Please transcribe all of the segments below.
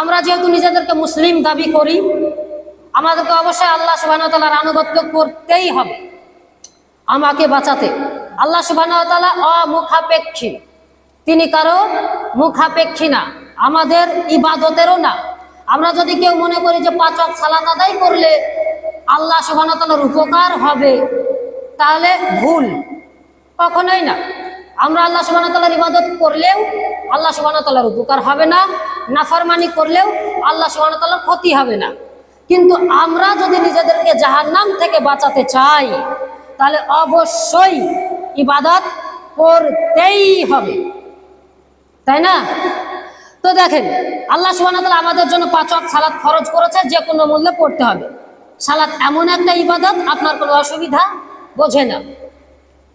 আমরা যেহেতু নিজেদেরকে মুসলিম দাবি করি, আমাদেরকে অবশ্যই আল্লাহ সুবাহ তালার আনুগত্য করতেই হবে। আমাকে বাঁচাতে। আল্লাহ সুবাহ তালা অমুখাপেক্ষী। তিনি কারও মুখাপেক্ষী না, আমাদের ইবাদতেরও না। আমরা যদি কেউ মনে করি যে পাচক সালাত আদায় করলে আল্লাহ সুবাহ তালার উপকার হবে, তাহলে ভুল। কখনোই না। আমরা আল্লাহ সুবাহ তালার ইবাদত করলেও আল্লাহ সুবাহ তালার উপকার হবে না। নাফরমানি করলেও আল্লাহ সুবাহ তালার ক্ষতি হবে না। কিন্তু আমরা যদি নিজেদেরকে জাহান্নাম থেকে বাঁচাতে চাই, তাহলে অবশ্যই ইবাদত করতেই হবে। তাই না? তো দেখেন, আল্লাহ ওয়া আমাদের জন্য পাঁচ ওয়াক্ত সালাত খরচ করেছে, যে কোনো মূল্যে পড়তে হবে। সালাদ এমন একটা ইবাদত, আপনার কোনো অসুবিধা বোঝে না।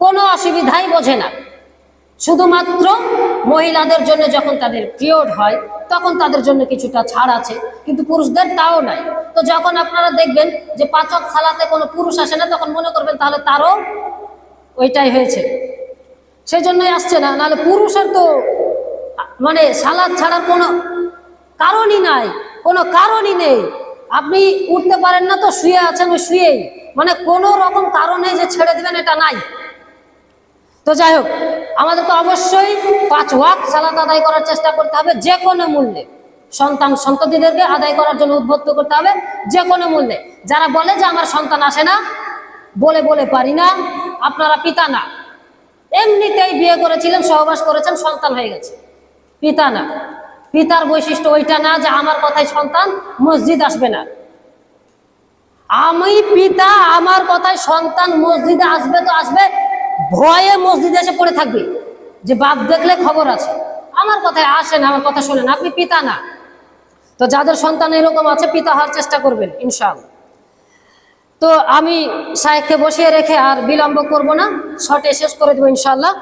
কোনো অসুবিধাই বোঝে না। শুধুমাত্র মহিলাদের জন্য যখন তাদের পিরিয়ড হয় তখন তাদের জন্য কিছুটা ছাড় আছে, কিন্তু পুরুষদের তাও নাই। তো যখন আপনারা দেখবেন যে পাচক সালাতে কোনো পুরুষ আসে না, তখন মনে করবেন তাহলে তারও ওইটাই হয়েছে। সেই জন্যই আসছে না, নাহলে পুরুষের তো মানে সালাদ ছাড়ার কোনো কারণই নাই, কোনো কারণই নেই। আপনি উঠতে পারেন না তো শুয়ে আছেন ওই শুয়েই মানে কোনো রকম কারণে যে ছেড়ে দিবেন এটা নাই। তো যাই হোক আমাদেরকে অবশ্যই পাঁচ ওয়াক সালাত আদায় করার চেষ্টা করতে হবে যে কোনো মূল্যে। সন্তান সন্ততিদেরকে আদায় করার জন্য উদ্বুদ্ধ করতে হবে যে কোনো মূল্যে। যারা বলে যে আমার সন্তান আসে না, বলে বলে পারি না, আপনারা পিতা না। এমনিতেই বিয়ে করেছিলেন, সহবাস করেছেন, সন্তান হয়ে গেছে। পিতা না। পিতার বৈশিষ্ট্য ওইটা না যে আমার কথায় সন্তান মসজিদ আসবে না। আমি পিতা, আমার কথায় সন্তান মসজিদে আসবে তো আসবে ভয়ে মসজিদে এসে পড়ে থাকবে। যে বাপ দেখলে খবর আছে। আমার কথায় আসেন, আমার কথা শোনেন। আপনি পিতা না। তো যাদের সন্তান এরকম আছে, পিতা হওয়ার চেষ্টা করবেন, ইনশাআল্লাহ। তো আমি সাহেবকে বসিয়ে রেখে আর বিলম্ব করব না। শটে শেষ করে দেবো, ইনশাআল্লাহ।